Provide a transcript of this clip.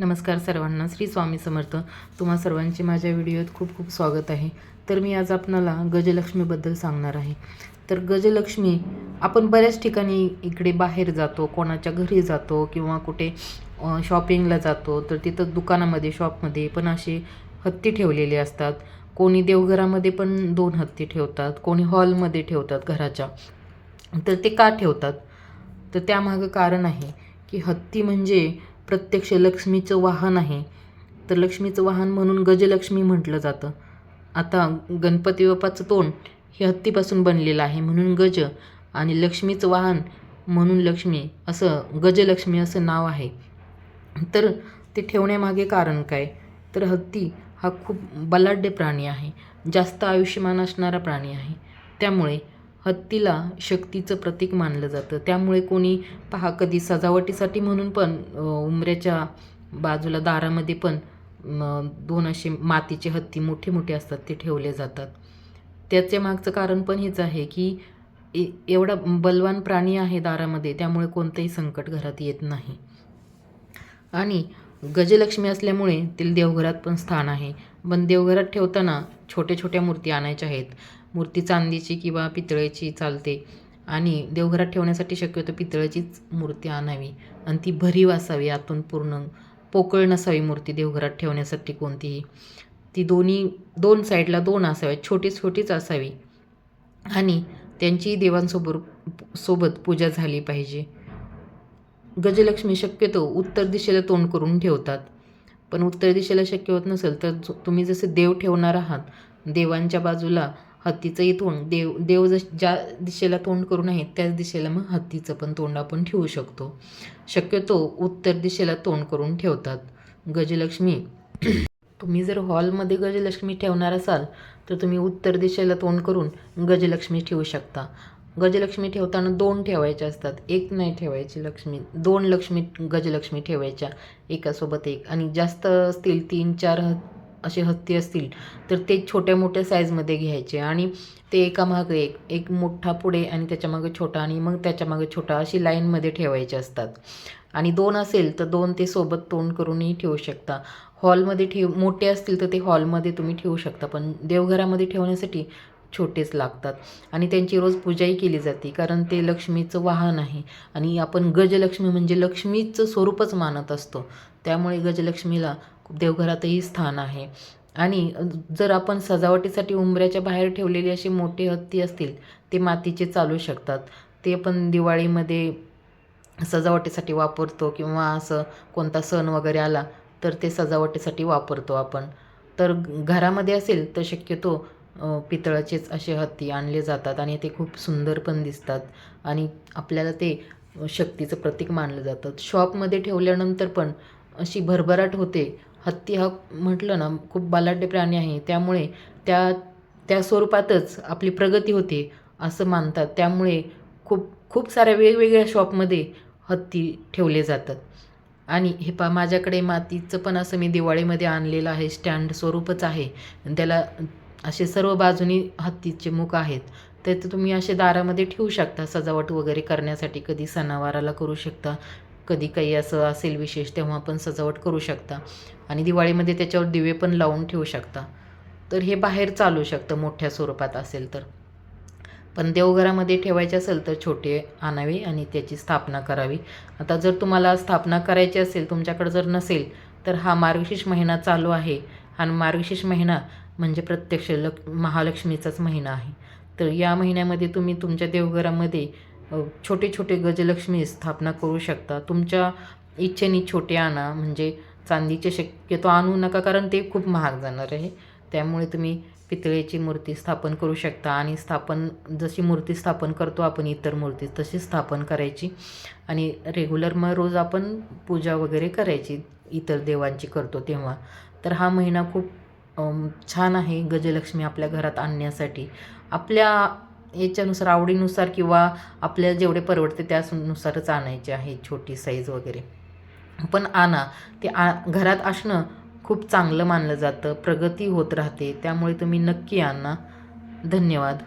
नमस्कार सर्वांना. श्री स्वामी समर्थ. तुम्हा सर्वांचे माझ्या व्हिडिओत खूप खूप स्वागत आहे. तर मी आज आपणाला गजलक्ष्मीबद्दल सांगणार आहे. तर गजलक्ष्मी आपण बऱ्याच ठिकाणी इकडे बाहेर जातो कोणाच्या घरी जातो किंवा कुठे शॉपिंगला जातो तर तिथं दुकानामध्ये शॉपमध्ये पण असे हत्ती ठेवलेले असतात. कोणी देवघरामध्ये पण दोन हत्ती ठेवतात कोणी हॉलमध्ये ठेवतात घराच्या. तर ते का ठेवतात? तर त्यामागं कारण आहे की हत्ती म्हणजे प्रत्यक्ष लक्ष्मीचं वाहन आहे. तर लक्ष्मीचं वाहन म्हणून गजलक्ष्मी म्हटलं जातं. आता गणपती बाप्पाचं तोंड हे हत्तीपासून बनलेलं आहे म्हणून गज आणि लक्ष्मीचं वाहन म्हणून लक्ष्मी असं गजलक्ष्मी असं नाव आहे. तर ते ठेवण्यामागे कारण काय? तर हत्ती हा खूप बलाढ्य प्राणी आहे. जास्त आयुष्यमान असणारा प्राणी आहे. त्यामुळे हत्तीला शक्तीचं प्रतीक मानलं जातं. त्यामुळे कोणी पहा कधी सजावटीसाठी म्हणून पण उमऱ्याच्या उंबऱ्याच्या बाजूला दारामध्ये पण दोन असे मातीचे हत्ती मोठे मोठे असतात ते ठेवले जातात. त्याच्या मागचं कारण पण हेच आहे की ए- एवढा बलवान प्राणी आहे दारामध्ये त्यामुळे कोणतंही संकट घरात येत नाही. आणि गजलक्ष्मी असल्यामुळे तिला देवघरात पण स्थान आहे. पण देवघरात ठेवताना छोट्या छोट्या मूर्ती आणायच्या आहेत. मूर्ती चांदीची किंवा पितळेची चालते. आणि देवघरात ठेवण्यासाठी शक्यतो पितळेचीच मूर्ती आणावी. आणि ती भरीव असावी आतून पूर्ण पोकळ नसावी मूर्ती देवघरात ठेवण्यासाठी कोणतीही. ती दोन्ही दोन साईडला दोन असाव्यात छोटी छोटीच असावी. आणि त्यांची देवांसोबत सोबत पूजा झाली पाहिजे. गजलक्ष्मी शक्यतो उत्तर दिशेला तोंड करून ठेवतात. पण उत्तर दिशेला शक्य होत नसेल तर तुम्ही जसे देव ठेवणार आहात देवांच्या बाजूला हत्तीचंही तोंड देव देव जस ज्या दिशेला तोंड करून आहेत त्याच दिशेला मग हत्तीचं पण तोंड आपण ठेवू शकतो. शक्यतो उत्तर दिशेला तोंड करून ठेवतात. गजलक्ष्मी तुम्ही जर हॉलमध्ये गजलक्ष्मी ठेवणार असाल तर तुम्ही उत्तर दिशेला तोंड करून गजलक्ष्मी ठेवू शकता. गजलक्ष्मी ठेवताना दोन ठेवायच्या असतात. एक नाही ठेवायची लक्ष्मी दोन लक्ष्मी गजलक्ष्मी ठेवायच्या एकासोबत एक. आणि जास्त असतील तीन चार असे हत्ती असतील तर ते छोट्या मोठ्या साईजमध्ये घ्यायचे आणि ते एकामागं एक एक मोठा पुढे आणि त्याच्यामागे छोटा आणि मग त्याच्यामागे छोटा अशी लाईनमध्ये ठेवायचे असतात. आणि दोन असेल तर दोन ते सोबत तोंड करूनही ठेवू शकता. हॉलमध्ये ठेव मोठे असतील तर ते हॉलमध्ये तुम्ही ठेवू शकता. पण देवघरामध्ये ठेवण्यासाठी छोटेच लागतात. आणि त्यांची रोज पूजाही केली जाते कारण ते लक्ष्मीचं वाहन आहे. आणि आपण गजलक्ष्मी म्हणजे लक्ष्मीचं स्वरूपच मानत असतो. त्यामुळे गजलक्ष्मीला देवघरातही स्थान आहे. आणि जर आपण सजावटीसाठी उंबऱ्याच्या बाहेर ठेवलेले असे मोठे हत्ती असतील ते मातीचे चालू शकतात. ते पण दिवाळीमध्ये सजावटीसाठी वापरतो किंवा असं कोणता सण वगैरे आला तर ते सजावटीसाठी वापरतो आपण. तर घरामध्ये असेल तर शक्यतो पितळाचेच असे हत्ती आणले जातात आणि ते खूप सुंदर पण दिसतात. आणि आपल्याला ते शक्तीचं प्रतीक मानलं जातं. शॉपमध्ये ठेवल्यानंतर पण अशी भरभराट होते. हत्ती हा म्हटलं ना खूप बलाढ्य प्राणी आहे. त्यामुळे त्या त्या स्वरूपातच आपली प्रगती होते असं मानतात. त्यामुळे खूप खूप साऱ्या वेगवेगळ्या शॉपमध्ये हत्ती ठेवले जातात. आणि हे पा माझ्याकडे मातीचं पण असं मी दिवाळीमध्ये आणलेलं आहे. स्टँड स्वरूपच आहे. त्याला असे सर्व बाजूनी हत्तीचे मुख आहेत. तर ते तुम्ही असे दारामध्ये ठेवू शकता. सजावट वगैरे करण्यासाठी कधी सणावाराला करू शकता. कधी काही असं असेल विशेष तेव्हा पण सजावट करू शकता. आणि दिवाळीमध्ये त्याच्यावर दिवे पण लावून ठेवू शकता. तर हे बाहेर चालू शकतं मोठ्या स्वरूपात असेल तर. पण देवघरामध्ये ठेवायचे असेल तर छोटे आणावे आणि त्याची स्थापना करावी. आता जर तुम्हाला स्थापना करायची असेल तुमच्याकडे जर नसेल तर हा मार्गशीर्ष महिना चालू आहे. आणि मार्गशीर्ष महिना म्हणजे प्रत्यक्ष लक महालक्ष्मीचाच महिना आहे. तर या महिन्यामध्ये तुम्ही तुमच्या देवघरामध्ये छोटे छोटे गजलक्ष्मी स्थापना करू शकता. तुमच्या इच्छेने छोटे आणा म्हणजे चांदीचे शक्यतो आणू नका कारण ते खूप महाग जाणार आहे. त्यामुळे तुम्ही पितळेची मूर्ती स्थापन करू शकता आणि स्थापन जशी मूर्ती स्थापन करतो आपण इतर मूर्ती तशी स्थापन करायची. आणि रेग्युलर मग रोज आपण पूजा वगैरे करायची इतर देवांची करतो तेव्हा. तर हा महिना खूप छान आहे गजलक्ष्मी आपल्या घरात आणण्यासाठी. आपल्या याच्यानुसार आवडीनुसार किंवा आपल्याला जेवढे परवडते त्यानुसारच आणायचे आहे छोटी साईज वगैरे. पण आणा. ते आ घरात असणं खूप चांगलं मानलं जातं. प्रगती होत राहते. त्यामुळे तुम्ही नक्की आणा. धन्यवाद.